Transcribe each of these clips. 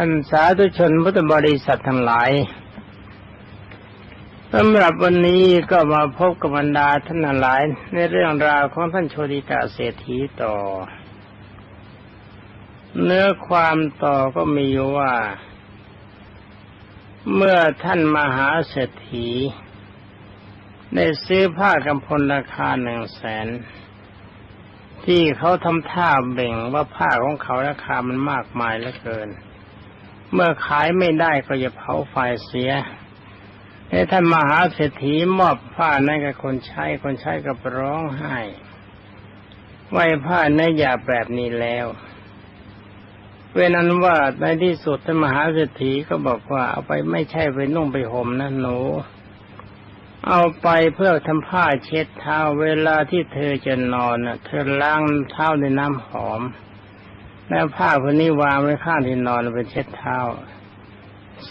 ท่านสาธุชนพุทธบริษัททั้งหลายสำหรับวันนี้ก็มาพบกับบรรดาท่านหลาย ในเรื่องราวของท่านโชติกาเศรษฐีต่อ เนื้อความต่อก็มีอยู่ว่า เมื่อท่านมหาเศรษฐีได้ซื้อผ้ากำพลราคาหนึ่งแสนที่เขาทำท่าเบ่งว่าผ้าของเขาราคามันมากมายเหลือเกิน เมื่อขายไม่ได้ก็จะเผาไฟเสียให้ท่านมหาเศรษฐีมอบผ้านั้นกับคนใช้ คนใช้ก็ร้องไห้ไหว้ผ้าเนื้อหยาแบบนี้แล้วเวนั้นว่าในที่สุดท่านมหาเศรษฐีก็บอกว่าเอาไปไม่ใช่ไปนุ่งไปห่มนะหนู เอาไปเพื่อทำผ้าเช็ดเท้าเวลาที่เธอจะนอนเธอล้างเท้าในน้ำหอม แล้วผ้าคนนี้วางไว้ข้างที่นอนเป็นเช็ดเท้า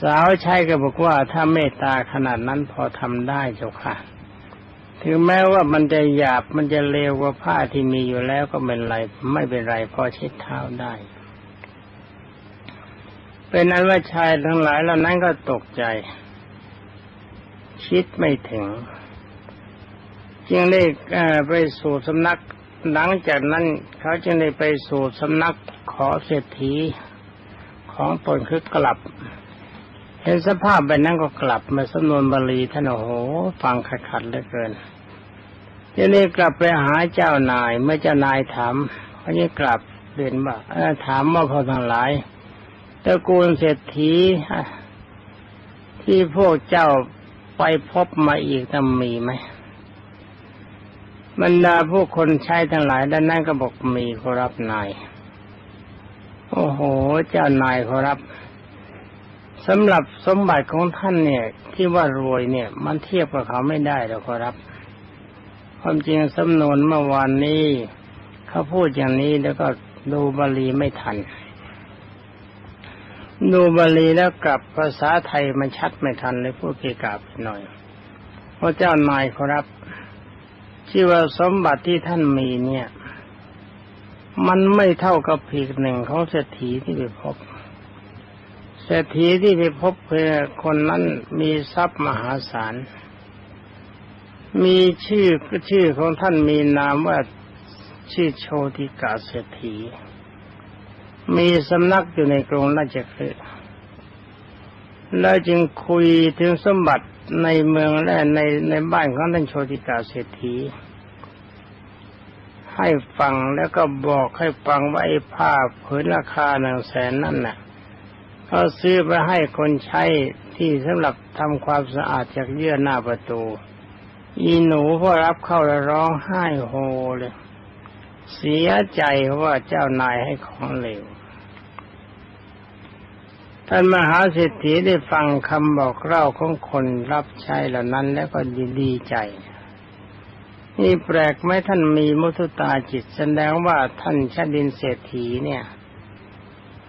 สาวใช้ก็บอกว่าถ้าเมตตาขนาดนั้นพอทำได้เจ้าค่ะ ถึงแม้ว่ามันจะหยาบมันจะเลวกว่าผ้าที่มีอยู่แล้วก็เป็นไร ไม่เป็นไรพอเช็ดเท้าได้ เป็นนั้นว่าชายทั้งหลายเหล่านั้นก็ตกใจ คิดไม่ถึง จึงได้ไปสู่สำนัก หลังจากนั้นเขาจึงได้ไปสู่สำนักขอเศรษฐีของตนคือกลับ เห็นสภาพแบบนั้นก็กลับมาสำนวนบาลีท่านโอ้โห ฟังขัดขัดเหลือเกินทีนี้กลับไปหาเจ้านายเมื่อเจ้านายถามเขาจะกลับเรียนว่าถามว่าพอทั้งหลายตระกูลเศรษฐีที่พวกเจ้าไปพบมาอีกจะมีไหม บรรดาผู้คนใช้ทั้งหลายด้านนั้นก็บอกมีขอรับนาย โอ้โห เจ้านายขอรับสำหรับสมบัติของท่านเนี่ย ที่ว่ารวยเนี่ย มันเทียบกับเขาไม่ได้หรอกขอรับ ความจริงสำนวนเมื่อวานนี้ เขาพูดอย่างนี้แล้วก็ดูบาลีไม่ทัน ดูบาลีแล้วกลับภาษาไทยมันชัดไม่ทันเลยพูดเกกาบหน่อยพระเจ้านายครับ ที่ว่าสมบัติที่ท่านมีเนี่ย มันไม่เท่ากับผีหนึ่งของเศรษฐีที่ไปพบเศรษฐีที่ไปพบเพื่อคนนั้นมีทรัพย์มหาศาล มีชื่อชื่อของท่านมีนามว่าชื่อโชติกาเศรษฐี มีสำนักอยู่ในกรุงราชคฤห์แล้วจึงคุยถึงสมบัติ ในเมืองและในในบ้านของท่านโชติกาเศรษฐี ให้ฟังแล้วก็บอกให้ฟังว่าไอ้ผ้าผืนราคาหนึ่งแสนนั่นน่ะเขาซื้อไปให้คนใช้ที่สำหรับทำความสะอาดจากเยื่อหน้าประตู อีหนูพอรับเข้าแล้วร้องไห้โฮเลย เสียใจว่าเจ้านายให้ของเหลว ท่านมหาเศรษฐีได้ฟังคำบอกเล่าของคนรับใช้เหล่านั้นแล้วก็ดีดใจ นี่แปลกไหมท่านมีมุทุตาจิตแสดงว่าท่านชาดินเศรษฐีเนี่ย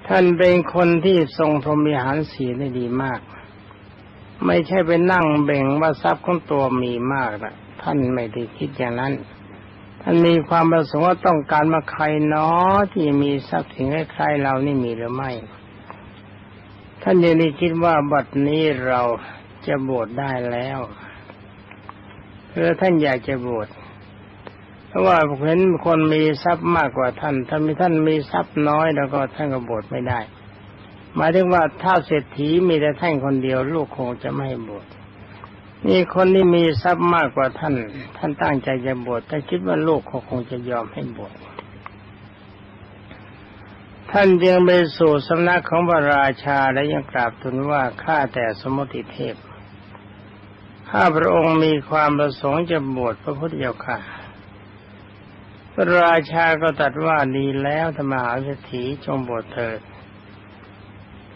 ท่านเป็นคนที่ทรงพรหมิหารสีได้ดีมาก ไม่ใช่ไปนั่งเบ่งว่าทรัพย์ของตัวมีมากนะท่านไม่ได้คิดอย่างนั้น ท่านมีความประสงค์ว่าต้องการมาใครเนาะที่มีทรัพย์สินใครเรานี่มีหรือไม่ ท่านยังได้คิดว่าบัดนี้เราจะบวชได้แล้วเพื่อท่านอยากจะบวชเพราะว่าเห็นคนมีทรัพย์มากกว่าท่าน ถ้ามีท่านมีทรัพย์น้อยแล้วก็ท่านก็บวชไม่ได้ หมายถึงว่าถ้าเศรษฐีมีแต่ท่านคนเดียวลูกคงจะไม่บวชนี่คนที่มีทรัพย์มากกว่าท่าน ท่านตั้งใจจะบวชแต่คิดว่าลูกเขาคงจะยอมให้บวช ท่านจึงไปสู่สำนักของพระราชาและยังกราบทูลว่าข้าแต่สมุติเทพข้าพระองค์มีความประสงค์จะบวชพระพุทธเจ้าค่ะพระราชาก็ตัดว่าดีแล้วธรรมหาเศรษฐีจงบวชเถิด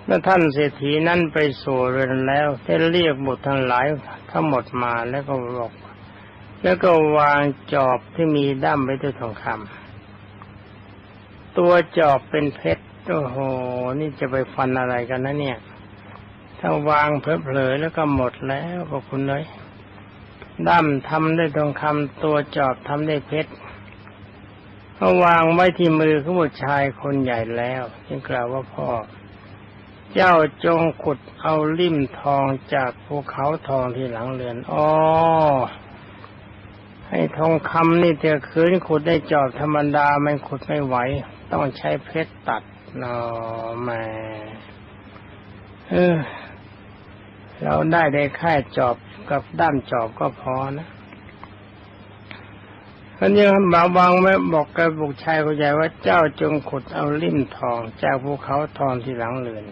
เมื่อท่านเศรษฐีนั้นไปสู่เรือนแล้วได้เรียกบุตรทั้งหลายทั้งหมดมาแล้วก็บอกแล้วก็วางจอบที่มีด้ามไว้ด้วยทองคำ ตัวจอบเป็นเพชรโอ้โห นี่จะไปฟันอะไรกันนะเนี่ย ถ้าวางเพลเผลอแล้วก็หมดแล้วขอบคุณเลยด้ามทำได้ทองคำตัวจอบทำได้เพชรเขาวางไว้ที่มือของผู้ชายคนใหญ่แล้วจึงกล่าวว่าพ่อ เจ้าจงขุดเอาลิ่มทองจากภูเขาทองที่หลังเรือนอ๋อให้ทองคำนี่เถอะคืนขุดได้จอบธรรมดามันขุดไม่ไหว ต้องใช้เพชรตัดนอแม่เออเราได้ได้ค่จอบกับด้ามจอบก็พอนะท่านยังบาบางไว้บอกกับบุกชายคนใหญ่ว่าเจ้าจงขุดเอาลิ่มทอง จากภูเขาทองที่หลังเรือน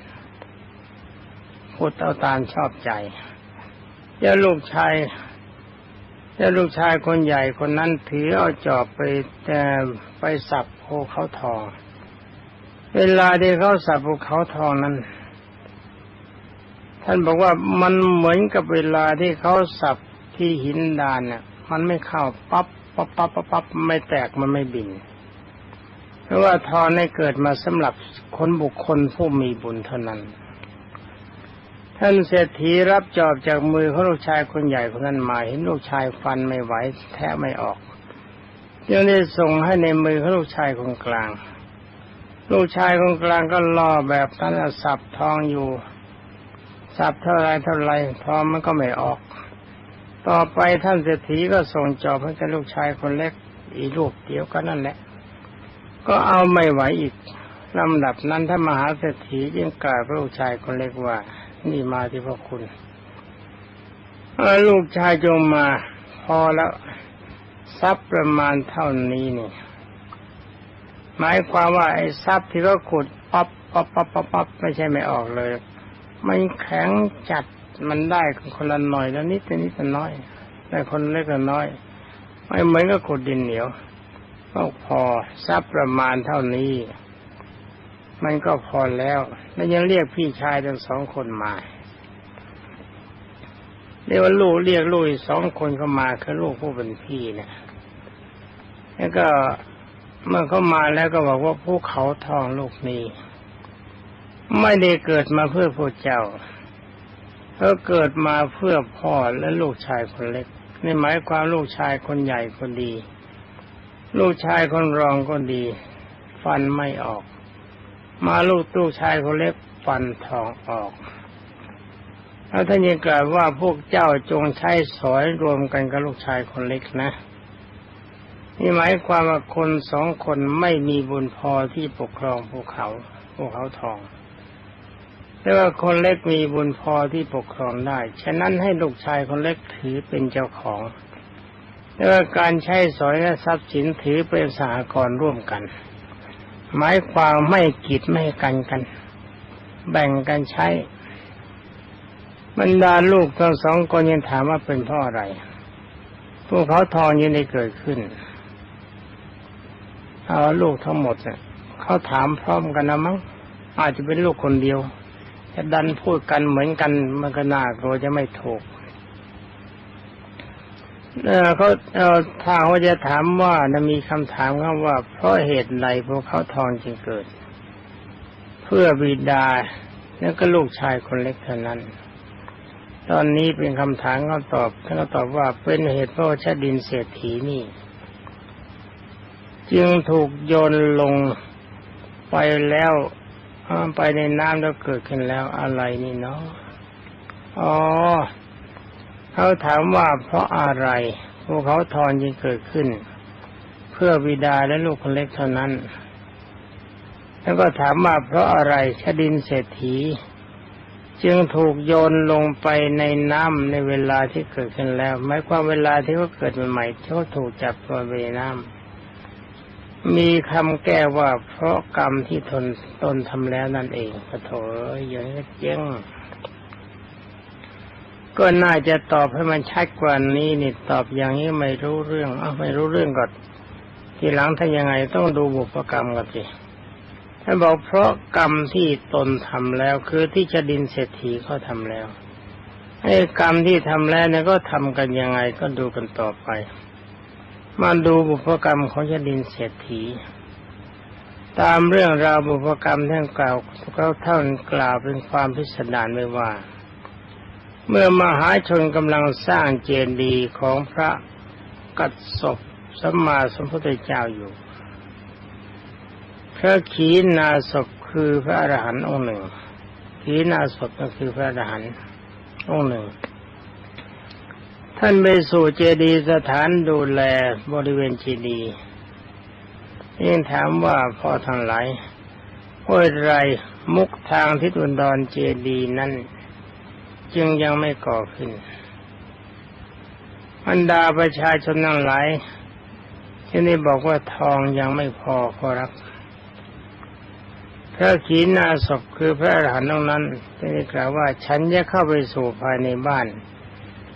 ขุดเอาตามชอบใจเจ้าลูกชายเจ้าลูกชายคนใหญ่คนนั้นถือเอาจอบไปแต่ไปสับ ภูเขาทอง เวลาที่เขาสับภูเขาทองนั้น ท่านบอกว่ามันเหมือนกับเวลาที่เขาสับที่หินดานเน่ะมันไม่เข้าปั๊บปั๊บปั๊บปั๊บปั๊บไม่แตกมันไม่บิน เพราะว่าทองในเกิดมาสำหรับคนบุคคลผู้มีบุญเท่านั้น ท่านเศรษฐีรับจอบจากมือของลูกชายคนใหญ่คนนั้นมาเห็นลูกชายฟันไม่ไหวแทะไม่ออก จึงได้ส่งให้ในมือของลูกชายคนกลาง ลูกชายคนกลางก็รอแบบนั้นสับทองอยู่ สับเท่าไรเท่าไรทองมันก็ไม่ออก ต่อไปท่านเศรษฐีก็ส่งจอบให้กับลูกชายคนเล็กอีลูกเดียวกันนั่นแหละ ก็เอาไม่ไหวอีกลำดับนั้นท่านมหาเศรษฐียิ่งกล่าวกับลูกชายคนเล็กว่า นี่มาที่พ่อคุณลูกชายจงมา พอแล้ว ทรัพย์ประมาณเท่านี้นี่หมายความว่าไอ้ทรัพย์ที่เขาขุดปั๊บปั๊บปั๊บปั๊บปั๊บไม่ใช่ไม่ออกเลย มันแข็งจัดมันได้คนละหน่อยแล้วนิดนิดน้อยแต่คนเล็กก็น้อย ไม่เหมือนกับขุดดินเหนียวก็พอทรัพย์ประมาณเท่านี้ มันก็พอแล้ว แล้วยังเรียกพี่ชายทั้งสองคนมา เรียกว่าลูกเรียกลูกสองคนเข้ามาคือลูกผู้เป็นพี่เนี่ยแล้วก็เมื่อเขามาแล้วก็บอกว่าภูเขาทองลูกนี้ ไม่ได้เกิดมาเพื่อพระเจ้าเขาเกิดมาเพื่อพ่อและลูกชายคนเล็กนี่หมายความลูกชายคนใหญ่คนดี ลูกชายคนรองก็ดี ฟันไม่ออก มาลูกตู้ชายคนเล็กฟันทองออก แล้วท่านยังกล่าวว่าพวกเจ้าจงใช้สอยรวมกันกับลูกชายคนเล็กนะนี่หมายความว่าคนสองคนไม่มีบุญพอที่ปกครองภูเขาภูเขาทอง แต่ว่าคนเล็กมีบุญพอที่ปกครองได้ ฉะนั้นให้ลูกชายคนเล็กถือเป็นเจ้าของ แต่ว่าการใช้สอยและทรัพย์สินถือเป็นสหกรณ์ร่วมกัน หมายความไม่กีดไม่กันกัน แบ่งกันใช้ บรรดาลูกทั้งสองคนยังถามว่าเป็นเพราะอะไร พวกเขาทองยังได้เกิดขึ้นเอาลูกทั้งหมดเนี่ยเขาถามพร้อมกันนะมั้งอาจจะเป็นลูกคนเดียวจะดันพูดกันเหมือนกันมันก็น่ากลัวจะไม่ถูกเออเขาเออทางว่าจะถามว่านะมีคำถามครับว่า เพราะเหตุใดพวกเขาทองจึงเกิด เพื่อบิดาแล้วก็ลูกชายคนเล็กเท่านั้น ตอนนี้เป็นคำถามเขาตอบท่านก็ตอบว่าเป็นเหตุเพราะชาดินเศรษฐีนี่ จึงถูกโยนลงไปแล้วไปในน้ำแล้วเกิดขึ้นแล้วอะไรนี่เนาะอ๋อเขาถามว่าเพราะอะไรพวกเขาทอนจึงเกิดขึ้น เพื่อบิดาและลูกคนเล็กเท่านั้น แล้วก็ถามว่าเพราะอะไรชดินเศรษฐี จึงถูกโยนลงไปในน้ำในเวลาที่เกิดขึ้นแล้วหมายความเวลาที่เขาเกิดใหม่ๆเขาถูกจับตัวไปในน้ำมีคำแก้ว่าเพราะกรรมที่ทนตนทำแล้วนั่นเองพระโถอย่างนี้เจ๊งก็น่าจะตอบให้มันชัดกว่านี้นี่ตอบอย่างนี้ไม่รู้เรื่องอ้าไม่รู้เรื่องก่อนทีหลังถ้ายังไงต้องดูบุพกรรมก่อนสิ ท่านบอกเพราะกรรมที่ตนทำแล้ว คือที่จะดินเศรษฐีเขาทำแล้วไอ้กรรมที่ทำแล้วเนี่ยก็ทำกันยังไงก็ดูกันต่อไป มาดูบุพกรรมของชดินเศรษฐี ตามเรื่องราวบุพกรรมท่านกล่าวเขาท่านกล่าวเป็นความพิสดารไว้ว่า เมื่อมหาชนกำลังสร้างเจดีย์ของพระกัดศพสัมมาสัมพุทธเจ้าอยู่ พระขีณาศพคือพระอรหันต์องค์หนึ่ง ขีณาสพก็คือพระอรหันต์องค์หนึ่ง ท่านไปสู่เจดีย์สถานดูแลบริเวณเจดีย์ยิ่งถามว่าพ่อทั้งหลายเพราไรมุกทางทิศอุดรเจดีย์นั้น จึงยังไม่ก่อขึ้นบรรดาประชาชนทั้งหลายที่นี่บอกว่าทองยังไม่พอขอรับ พระขีณาสพคือพระอรหันต์ตรงนั้นที่นี่กล่าวว่าฉันจะเข้าไปสู่ภายในบ้าน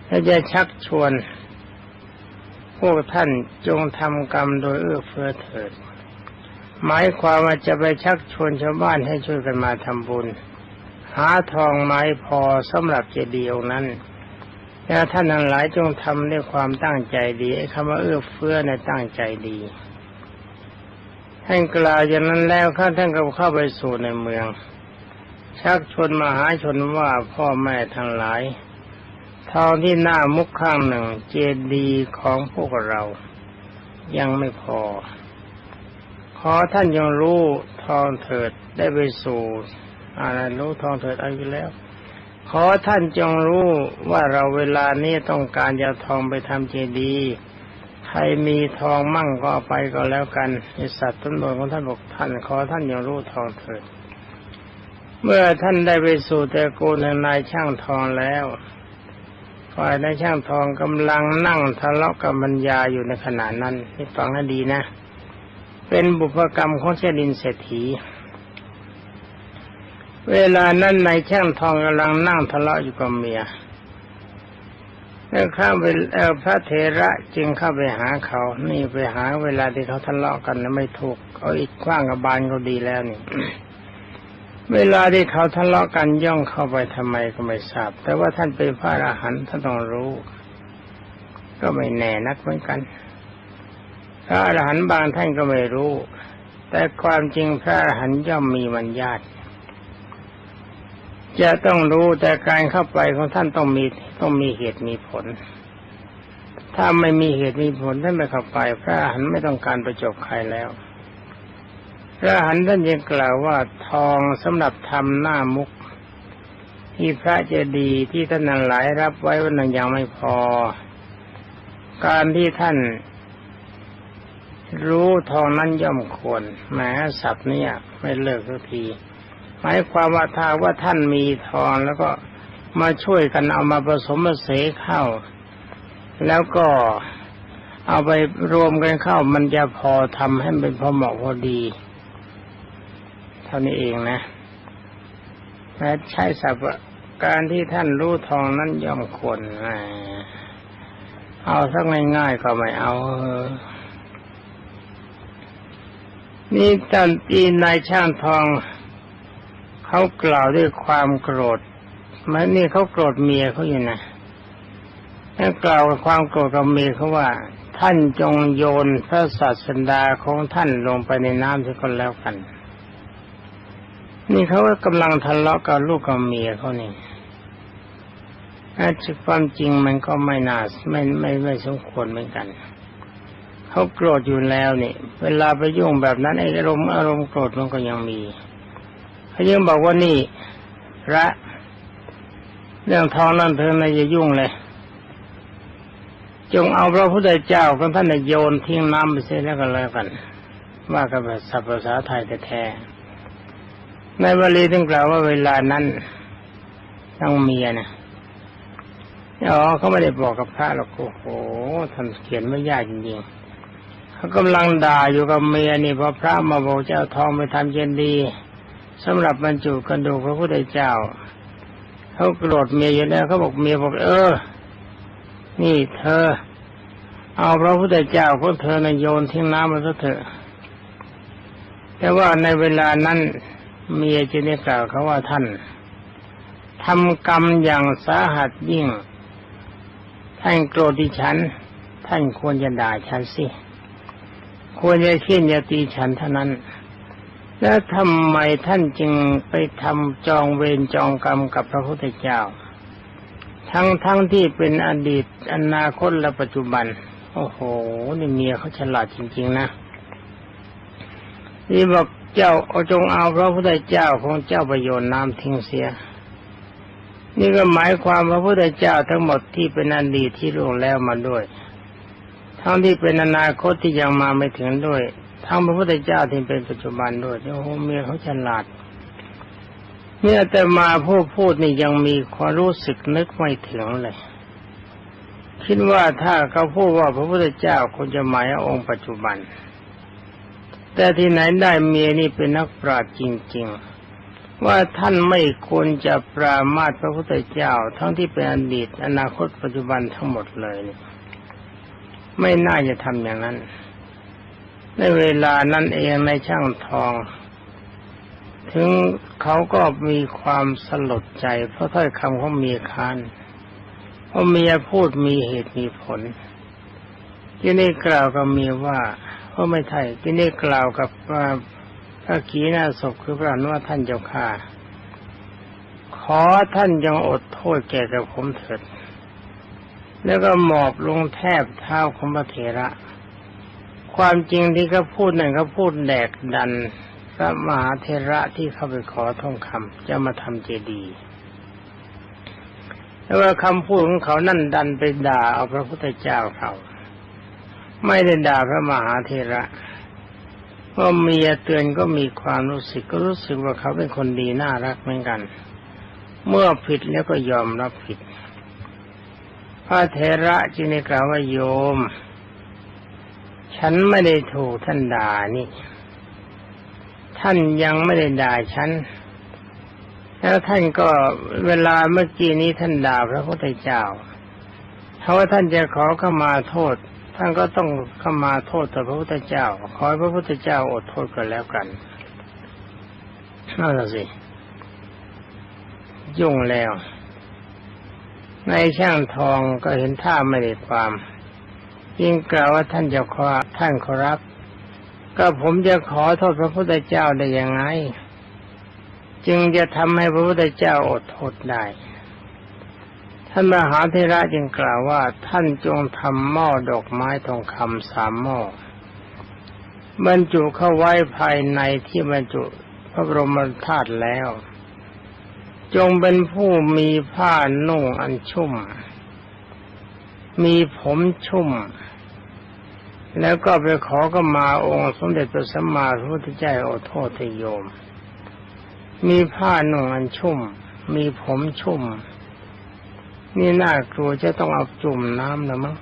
และจะชักชวน พวกท่านจงทำกรรมโดยเอื้อเฟื้อเถิด หมายความว่าจะไปชักชวนชาวบ้านให้ช่วยกันมาทำบุญ หาทองไม้พอสำหรับเจดีย์องนั้นแต่ท่านทั้งหลายจงทำด้วยความตั้งใจดีไอ้คำว่าเอื้อเฟื้อในตั้งใจดี ท่านกล่าวอย่างนั้นแล้วข้าท่านก็เข้าไปสู่ในเมือง ชักชวนมหาชนว่าพ่อแม่ทั้งหลายทองที่หน้ามุกข้างหนึ่งเจดีย์ของพวกเรา ยังไม่พอ ขอท่านยังรู้ทองเถิดได้ไปสู่อะไรรู้ทองเถิดเอาอยู่แล้ว ขอท่านจงรู้ว่าเราเวลานี้ต้องการจะทองไปทำเจดีย์ รมีทองมั่งก็เอาไปก็แล้วกันไอสัตว์ต้นบนของท่านบอกท่านขอท่านอยังรู้ทองเถิด เมื่อท่านได้ไปสู่แต่กูลนายช่างทองแล้วฝ่ายนายช่างทองกำลังนั่งทะเลาะกับบรรยาอยู่ในขณะนั้นนี่ฟังให้ดีนะ เป็นบุพกรรมของเชดินเศรษฐี เวลานั้นนายช่างทองกำลังนั่งทะเลาะอยู่กับเมีย แล้วข้าไปพระเทระจึงเข้าไปหาเขา นี่ไปหาเวลาที่เขาทะเลาะกันนะไม่ถูก เอาอีกขว้างกับบานเขาดีแล้วนี่ เวลาที่เขาทะเลาะกันย่องเข้าไปทำไมก็ไม่ทราบ แต่ว่าท่านเป็นพระอรหันต์ท่านต้องรู้ ก็ไม่แน่นักเหมือนกัน พระอรหันต์บางท่านก็ไม่รู้ แต่ความจริงพระอรหันต์ย่อมมีมันญาติ จะต้องรู้แต่การเข้าไปของท่านต้องมีต้องมีเหตุมีผล ถ้าไม่มีเหตุมีผลท่านไม่เข้าไป พระอรหันต์ไม่ต้องการประจบใครแล้ว พระอรหันต์ท่านยังกล่าวว่าทองสำหรับทำหน้ามุก ที่พระเจดีย์ที่ท่านนันหลายรับไว้วันนั้นยังไม่พอ การที่ท่านรู้ทองนั้นย่อมควรแม้สับเนี่ย ไม่เลิกสักที หมายความว่าถ้าว่าท่านมีทองแล้วก็มาช่วยกันเอามาผสมมาเสเข้า แล้วก็เอาไปรวมกันเข้า มันจะพอทำให้เป็นพอเหมาะพอดี เท่านี้เองนะและใช้สับการที่ท่านรู้ทองนั้นย่อมควรเอาสักง่ายๆก็ไม่เอานี่ท่านปีนายช่างทอง เขากล่าวด้วยความโกรธมันนี่เขาโกรธเมียเขาอยู่นะแล้วกล่าวความโกรธกับเมียเขาว่า ท่านจงโยนพระศาสดาของท่านลงไปในน้ำที่คนแล้วกัน นี่เขาก็กำลังทะเลาะกับลูกกับเมียเขานี่อาจจะความจริงมันก็ไม่น่าไม่ไม่ไม่สมควรเหมือนกันเขาโกรธอยู่แล้วนี่เวลาไปยุ่งแบบนั้นไอ้อารมณ์อารมณ์โกรธมันก็ยังมี เขายังบอกว่านี่พระเรื่องทองนั่นเธอไม่จะยุ่งเลย จงเอาพระพุทธเจ้าของท่านโยนทิ้งน้ำไปเสียแล้วก็แล้วกัน ว่ากับสัพภาษาไทยแท้ในบาลีถึงกล่าวว่าเวลานั้นต้องเมียนะอ๋อเขาไม่ได้บอกกับพระหรอกโอ้โหท่านเขียนไม่ยากจริงๆเขากำลังด่าอยู่กับเมียนี่พอพระมาบอกเจ้าทองไปทำเจนดี สำหรับบรรจุกระดูกพระพุทธเจ้าเขาโกรธเมียอยู่แล้วเขาบอกเมียบอกเออ นี่เธอ เอาพระพุทธเจ้าของเธอในโยนทิ้งน้ำมันซะเถอะ แต่ว่าในเวลานั้นเมียจึงได้กล่าวเขาว่าท่านทำกรรมอย่างสาหัสยิ่ง ท่านโกรธดิฉัน ท่านควรจะด่าฉันสิ ควรจะเขียนจะตีฉันเท่านั้น แล้วทำไมท่านจึงไปทำจองเวรจองกรรมกับพระพุทธเจ้า ทั้งทั้งที่เป็นอดีตอนาคตและปัจจุบัน โอ้โหนี่เมียเขาฉลาดจริง ๆ นะนี่บอกเจ้าเอาจงเอาพระพุทธเจ้าของเจ้าประโยชน์น้ำทิ้งเสีย นี่ก็หมายความพระพุทธเจ้าทั้งหมดที่เป็นอดีตที่ล่วงแล้วมาด้วย ทั้งที่เป็นอนาคตที่ยังมาไม่ถึงด้วย ทั้งพระพุทธเจ้าที่เป็นปัจจุบันด้วยโอ้โหเมียเขาฉลาด เนี่ยแต่มาผู้พูดนี่ยังมีความรู้สึกนึกไม่ถึงเลย คิดว่าถ้าเขาพูดว่าพระพุทธเจ้าคงจะหมายองค์ปัจจุบัน แต่ที่ไหนได้เมียนี่เป็นนักปราชญ์จริง ๆว่าท่านไม่ควรจะปรามาสพระพุทธเจ้า ทั้งที่เป็นอดีต อนาคตปัจจุบันทั้งหมดเลย ไม่น่าจะทำอย่างนั้น ในเวลานั้นเองในช่างทอง ถึงเขาก็มีความสลดใจ เพราะถ้อยคำของเมียคานเพราะเมียพูดมีเหตุมีผลที่นี่กล่าวกับเมียว่าเพราะไม่ใช่ที่นี่กล่าวกับพระขีณาศพคือพระอนุว่าท่านเจ้าข้าขอท่านยังอดโทษแก่กับผมเถิด แล้วก็หมอบลงแทบเท้าของพระเถระ ความจริงที่เขาพูดนั่นเขาพูดแดกดัน พระมหาเทระที่เข้าไปขอทองคำจะมาทำเจดีย์แต่ว่าคำพูดของเขานั่นดันไปด่าเอาพระพุทธเจ้าเขา ไม่ได้ด่าพระมหาเทระเพราเมียเตือนก็มีความรู้สึกก็รู้สึกว่าเขาเป็นคนดีน่ารักเหมือนกัน เมื่อผิดแล้วก็ยอมรับผิด พระเทระจึงได้กล่าวว่าโยม ฉันไม่ได้ถูกท่านด่านี่ ท่านยังไม่ได้ด่าฉัน แล้วท่านก็เวลาเมื่อกี้นี้ท่านด่าพระพุทธเจ้าถ้าว่าท่านจะขอเข้ามาโทษ ท่านก็ต้องเข้ามาโทษต่อพระพุทธเจ้า ขอให้พระพุทธเจ้าอดโทษกันแล้วกันนั่นแหละสิยุ่งแล้ว ในช่างทองก็เห็นท่าไม่ได้ความ ยิ่งกล่าวว่าท่านจะขอท่านขอรับ ก็ผมจะขอโทษพระพุทธเจ้าได้ยังไง จึงจะทำให้พระพุทธเจ้าอดทนได้ ท่านมหาเทระจึงกล่าวว่าท่านจงทำหม้อดอกไม้ทองคำสามหม้อบรรจุเข้าไว้ภายในที่บรรจุพระบรมธาตุแล้ว จงเป็นผู้มีผ้านุ่งอันชุ่ม มีผมชุ่ม แล้วก็ไปขอก็มาองค์สมเด็จพระสัมมาสัมพุทธเจ้าโอโทษโยม มีผ้าหนุ่งอันชุ่ม มีผมชุ่ม นี่น่ากลัวจะต้องเอาจุ่มน้ำนะมั้ง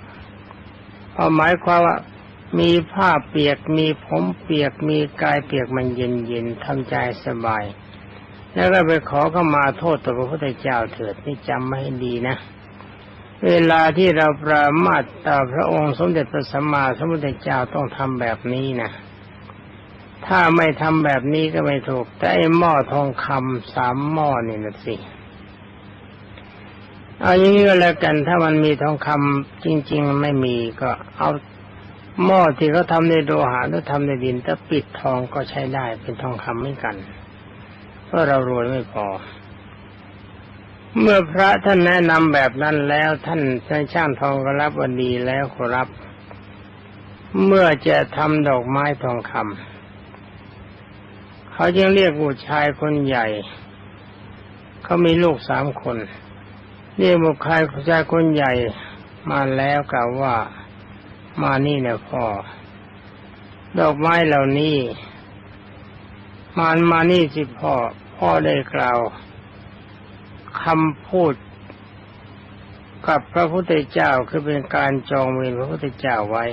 เอาหมายความว่ามีผ้าเปียกมีผมเปียกมีกายเปียกมันเย็นเย็นทำใจสบาย แล้วก็ไปขอเข้ามาโทษต่อพระพุทธเจ้าเถิดนี่จำไม่ให้ดีนะ เวลาที่เราประมาทต่อพระองค์สมเด็จพระสัมมาสัมพุทธเจ้าต้องทำแบบนี้นะ ถ้าไม่ทำแบบนี้ก็ไม่ถูก แต่ไอ้หม้อทองคำสามหม้อนี่นะสิ เอาอย่างนี้ก็แล้วกัน ถ้ามันมีทองคำจริง ๆ ไม่มีก็เอาหม้อที่เขาทำในโลหะหรือทำในดินถ้าปิดทองก็ใช้ได้เป็นทองคำเหมือนกัน เพราะเรารวยไม่พอ เมื่อพระท่านแนะนำแบบนั้นแล้วท่านในช่างทองก็รับวันดีแล้วขอรับ เมื่อจะทำดอกไม้ทองคำเขาจึงเรียกผู้ชายคนใหญ่ เขามีลูกสามคน เรียกบุคคลผู้ชายคนใหญ่มาแล้วกล่าวว่ามานี่เนี่ยพ่อ ดอกไม้เหล่านี้มานมานี่สิพ่อ พ่อได้กล่าว คำพูดกับพระพุทธเจ้าคือเป็นการจองเวรพระพุทธเจ้าไว้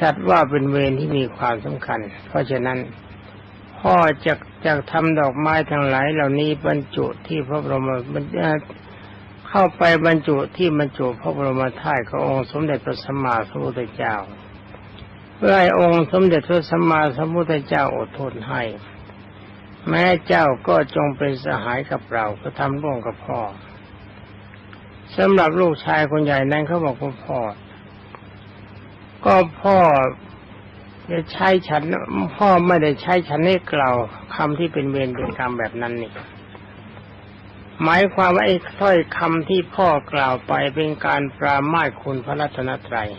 จัดว่าเป็นเวรที่มีความสำคัญ เพราะฉะนั้น พ่อจะจะทำดอกไม้ทั้งหลายเหล่านี้บรรจุที่พระบรมบรรเข้าไปบรรจุที่บรรจุพระบรมธาตุขององค์สมเด็จพระสัมมาสัมพุทธเจ้าเพื่อให้องค์สมเด็จพระสัมมาสัมพุทธเจ้าอดทนให้ แม้เจ้าก็จงเป็นสหายกับเราก็ทำร่วมกับพ่อสำหรับลูกชายคนใหญ่นั้นเขาบอกว่าพ่อ ก็พ่อจะใช้ฉัน พ่อไม่ได้ใช้ฉันให้กล่าวคำที่เป็นเวรเป็นกรรมแบบนั้นนี่หมายความว่าไอ้ถ้อยคำที่พ่อกล่าวไปเป็นการปรามาสคุณพระรัตนตรัย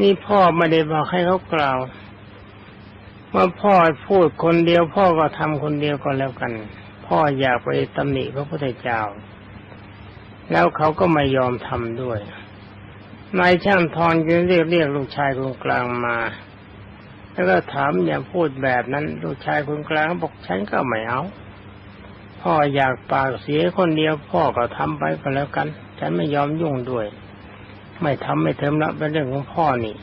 นี่พ่อไม่ได้บอกให้เขากล่าว เมื่อพ่อพูดคนเดียวพ่อก็ทำคนเดียวก็แล้วกัน พ่ออยากไปตำหนิพระพุทธเจ้า แล้วเขาก็ไม่ยอมทำด้วยนายช่างทองจึงเรียกเรียกลูกชายคนกลางมา แล้วก็ถามอย่าพูดแบบนั้น ลูกชายคนกลางบอกฉันก็ไม่เอา พ่ออยากปากเสียคนเดียวพ่อก็ทำไปก็แล้วกัน ฉันไม่ยอมยุ่งด้วย ไม่ทำไม่เทิมละเป็นเรื่องของพ่อนี่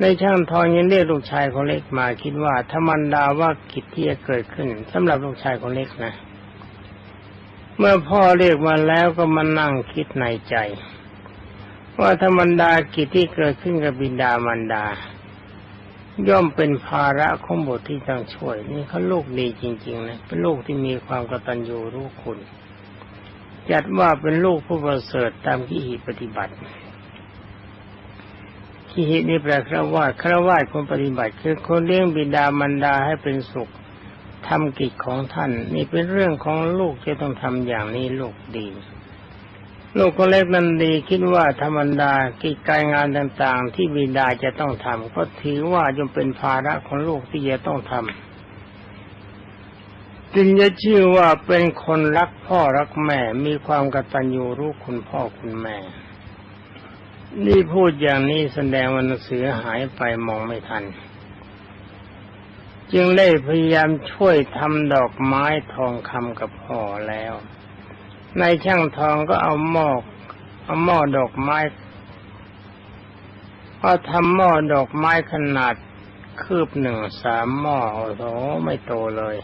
ในช่างทองยังเรียกลูกชายคนเล็กมาคิดว่าธรรมันดาว่ากิจที่จะเกิดขึ้นสำหรับลูกชายคนเล็กนะ เมื่อพ่อเรียกมาแล้วก็มานั่งคิดในใจ ว่าธรรมดากิจที่เกิดขึ้นกับบิดามารดา ย่อมเป็นภาระของบุตรที่ต้องช่วย นี่เขาลูกดีจริงๆนะเป็นลูกที่มีความกตัญญูรู้คุณ จัดว่าเป็นลูกผู้ประเสริฐตามที่หีปฏิบัติ ที่หินี่แปลคราวาสครวาสคนปฏิบัติ คือคนเลี้ยงบิดามารดาให้เป็นสุขทำกิจของท่าน นี่เป็นเรื่องของลูกที่ต้องทำอย่างนี้ลูกดี ลูกคนเล็กนั้นดีคิดว่าธรรมดากิจการงานต่างๆ ที่บิดาจะต้องทำก็ถือว่าย่อมเป็นภาระของลูกที่จะต้องทำจึงจะชื่อว่าเป็นคนรักพ่อรักแม่มีความกตัญญูรู้คุณพ่อคุณแม่ นี่พูดอย่างนี้แสดงว่าหนังสือหายไปมองไม่ทัน จึงได้พยายามช่วยทำดอกไม้ทองคำกับพ่อแล้ว ในช่างทองก็เอาหม้อเอาหม้อดอกไม้พอทำหม้อดอกไม้ขนาดคืบหนึ่งสามหม้อโอ้โหไม่โตเลย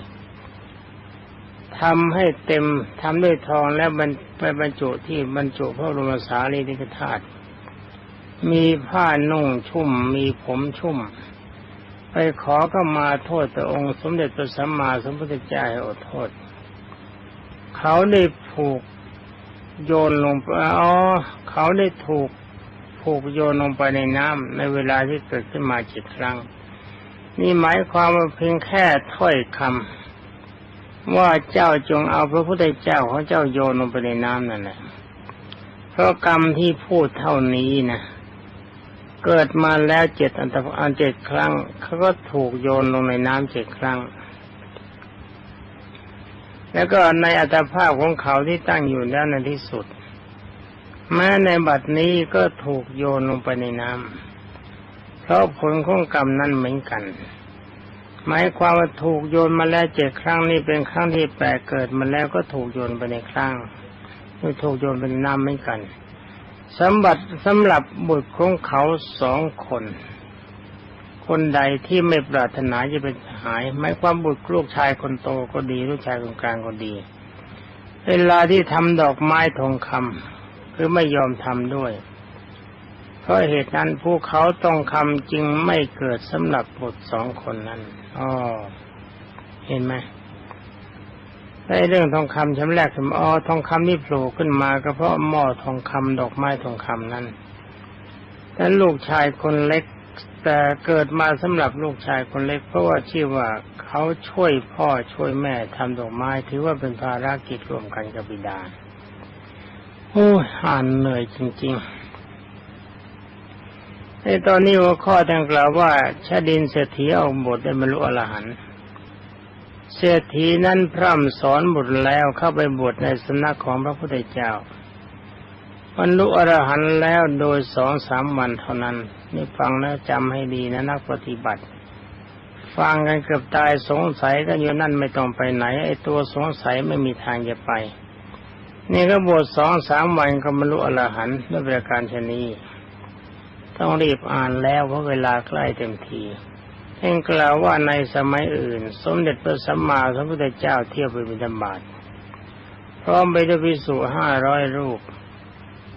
ทำให้เต็มทำด้วยทองแล้วมันไปบรรจุที่บรรจุพระบรมสารีริกธาตุ มีผ้านุ่งชุ่ม มีผมชุ่ม ไปขอก็มาโทษแต่องค์สมเด็จพระสัมมาสัมพุทธเจ้าให้อดโทษ เขาได้ผูกโยนลงไปอ๋อเขาได้ถูกผูกโยนลงไปในน้ำในเวลาที่เกิดขึ้นมาจิตครั้ง นี่หมายความว่าเพียงแค่ถ้อยคำว่าเจ้าจงเอาพระพุทธเจ้าของเจ้าโยนลงไปในน้ำนั่นแหละเพราะกรรมที่พูดเท่านี้นะ เกิดมาแล้วเจ็ดอันตรอันเจ็ดครั้งเขาก็ถูกโยนลงในน้ำเจ็ดครั้ง แล้วก็ในอัตภาพของเขาที่ตั้งอยู่แล้วในที่สุด แม้ในบัดนี้ก็ถูกโยนลงไปในน้ำเพราะผลของกรรมนั้นเหมือนกันหมายความว่าถูกโยนมาแล้วเจ็ดครั้งนี่เป็นครั้งที่แปดเกิดมาแล้วก็ถูกโยนไปในครั้งถูกโยนไปในน้ำเหมือนกัน สมบัติสำหรับบุตรของเขาสองคน คนใดที่ไม่ปรารถนาจะเป็นหายไม่ความบุตรลูกชายคนโตก็ดี ลูกชายคนกลางก็ดี เวลาที่ทำดอกไม้ทองคำคือไม่ยอมทำด้วย เพราะเหตุนั้นผู้เขาต้องคำจึงไม่เกิดสำหรับบุตรสองคนนั้นอ๋อเห็นไหม ในเรื่องทองคำชั้นแรกสมอ๋อทองคำนี่โผล่ขึ้นมาก็เพราะหม้อทองคำดอกไม้ทองคำนั้นแต่ลูกชายคนเล็ก แต่เกิดมาสำหรับลูกชายคนเล็ก เพราะว่าชื่อว่าเขาช่วยพ่อช่วยแม่ทำดอกไม้ ถือว่าเป็นภารกิจร่วมกันกับบิดา โอ้อ่านเหนื่อยจริงๆในตอนนี้หัวข้อดังกล่าวว่าชาดินเศรษฐีออกบทได้บรรลุอรหันต์ เศรษฐีนั้นพร่ำสอนบุตรแล้วเข้าไปบวชในสำนักของพระพุทธเจ้าบรรลุอรหันต์แล้วโดยสองสามวันเท่านั้น นี่ฟังแล้วจำให้ดีนะนักปฏิบัติ ฟังกันเกือบตายสงสัยกันอยู่นั่นไม่ต้องไปไหน ไอ้ตัวสงสัยไม่มีทางจะไป นี่ก็บวชสองสามวันก็บรรลุอรหันต์ด้วยประการชนีต้องรีบอ่านแล้วเพราะเวลาใกล้เต็มที เองกล่าวว่าในสมัยอื่น สมเด็จพระสัมมาสัมพุทธเจ้าเที่ยวไปบิณฑบาตพร้อมไปด้วยพิสูห้าร้อยรูป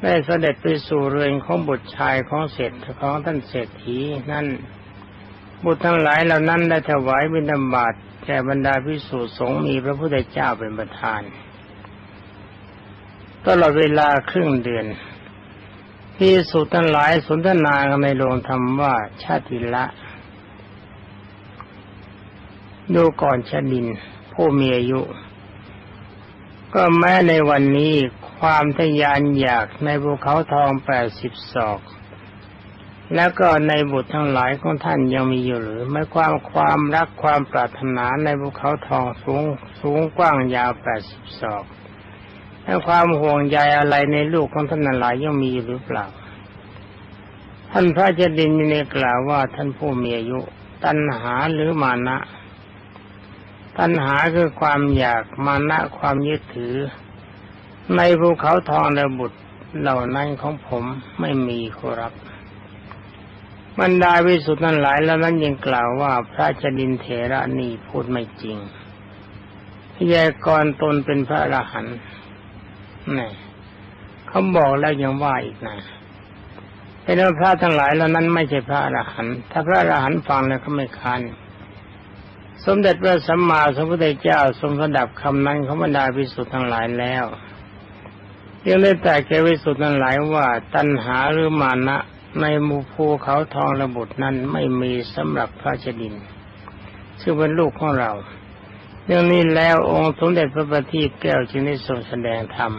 ได้เสด็จไปสู่เรือนของบุตรชายของเศรษฐของท่านเศรษฐีนั่น บุตรทั้งหลายเหล่านั้นได้ถวายบิณฑบาตแก่บรรดาพิสูจน์สงฆ์มีพระพุทธเจ้าเป็นประธาน ตลอดเวลาครึ่งเดือนพิสูจน์ทั้งหลายสนทนากันในโรงธรรมว่าชาติละ ดูก่อนชดิน ผู้มีอายุ ก็แม้ในวันนี้ความทยานอยากในภูเขาทองแปดสิบศอก แล้วก็ในบุตรทั้งหลายของท่านยังมีอยู่หรือไม่ความความรักความปรารถนาในภูเขาทองสูงสูงกว้างยาวแปดสิบศอกและความห่วงใยอะไรในลูกของท่านนั้นหลายยังมีอยู่หรือเปล่า ท่านพระเจดินมีในกล่าวว่าท่านผู้มีอายุ ตัณหาหรือมานะ ตัณหาคือความอยากมานะความยึดถือ ในภูเขาทองและบุตรเหล่านั้นของผมไม่มีครับบรรดาวิสุทธ์นั้นหลายแล้วนั้นยังกล่าวว่าพระจดินเถระนี่พูดไม่จริงพยากรตนเป็นพระอรหันต์นี่เขาบอกแล้วยังว่าอีกนะเป็นว่าพระทั้งหลายแล้วนั้นไม่ใช่พระอรหันต์ถ้าพระอรหันต์ฟังแล้วก็ไม่คัน สมเด็จพระสัมมาสัมพุทธเจ้าทรงระดับคำนั้นของบรรดาวิสุทธ์ทั้งหลายแล้วยังได้แต่แกวิสุทธ์ทั้งหลายว่า ตัณหาหรือมานะในมูภูเขาทองระบุนั้นไม่มีสำหรับพระจดินซึ่งเป็นลูกของเราเรื่องนี้แล้วองค์สมเด็จพระบัณฑิตแก้วจึงได้ทรงแสดงธรรม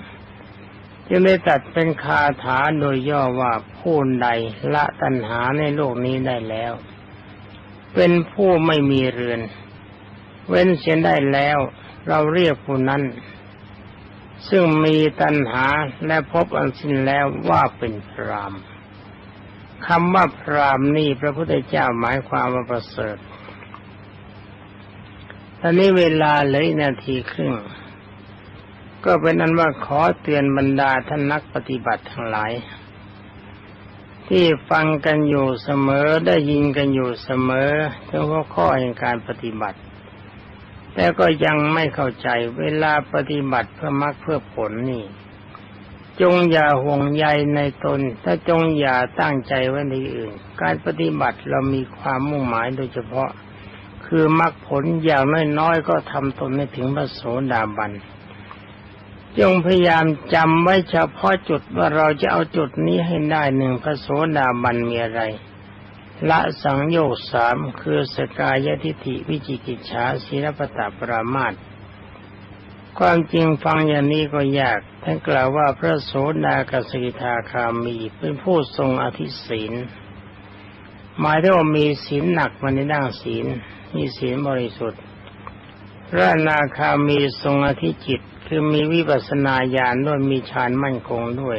จึงได้ตัดเป็นคาถาโดยย่อว่าผู้ใดละตัณหาในโลกนี้ได้แล้ว เป็นผู้ไม่มีเรือน เว้นเสียได้แล้ว เราเรียกผู้นั้น ซึ่งมีตัณหาและพบอันสิ้นแล้วว่าเป็นพรามคำว่าพรามนี่พระพุทธเจ้าหมายความว่าประเสริฐตอนนี้เวลาเหลือนาทีครึ่งก็เป็นนั้นว่าขอเตือนบรรดาท่านนักปฏิบัติทั้งหลาย ที่ฟังกันอยู่เสมอได้ยินกันอยู่เสมอถึงหัวข้อแห่งการปฏิบัติ แต่ก็ยังไม่เข้าใจเวลาปฏิบัติเพื่อมรรคเพื่อผลนี่ จงอย่าห่วงใยในตน ถ้าจงอย่าตั้งใจไว้ในอื่น การปฏิบัติเรามีความมุ่งหมายโดยเฉพาะ คือมรรคผลอย่างน้อยๆก็ทำตนให้ถึงพระโสดาบันจงพยายามจำไว้เฉพาะจุดว่าเราจะเอาจุดนี้ให้ได้หนึ่งพระโสดาบันมีอะไร ละสังโยกสามคือสกายทิฏฐิวิจิกิจฉาศีลปตปรามาตความจริงฟังอย่างนี้ก็ยากท่านกล่าวว่าพระโสดากสกิทาคามีเป็นผู้ทรงอธิศีลหมายถึงว่ามีศีลหนักมาในด้านศีลมีศีลบริสุทธิ์พระนาคามีทรงอธิจิตคือมีวิปัสนาญาณด้วยมีฌานมั่นคงด้วย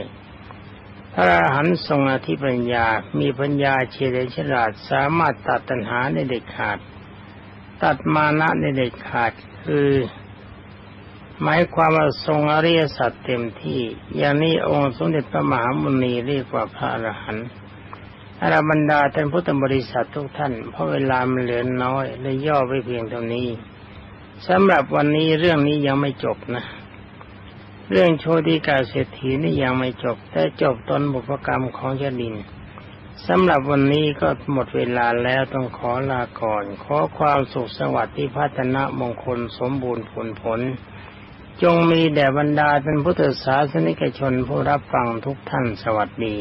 พระอรหันต์ทรงอธิปัญญา มีปัญญาเฉลียวฉลาด สามารถตัดตัณหาในเด็ดขาด ตัดมานะในเด็ดขาด คือหมายความว่าทรงอริยสัจเต็มที่ อย่างนี้องค์สมเด็จพระมหามุนีเรียกว่าพระอรหันต์อรบรรดาท่านพุทธบริษัททุกท่าน เพราะเวลามันเหลือน้อยเลยย่อไปเพียงเท่านี้สำหรับวันนี้เรื่องนี้ยังไม่จบนะ เรื่องโชติกาเศรษฐีนี่ยังไม่จบ แต่จบตอนบุพกรรมของเจดินสำหรับวันนี้ก็หมดเวลาแล้วต้องขอลาก่อน ขอความสุขสวัสดิ์ที่พัฒนามงคลสมบูรณ์ผลผล จงมีแด่บรรดาท่านพุทธศาสนิกชนผู้รับฟังทุกท่านสวัสดี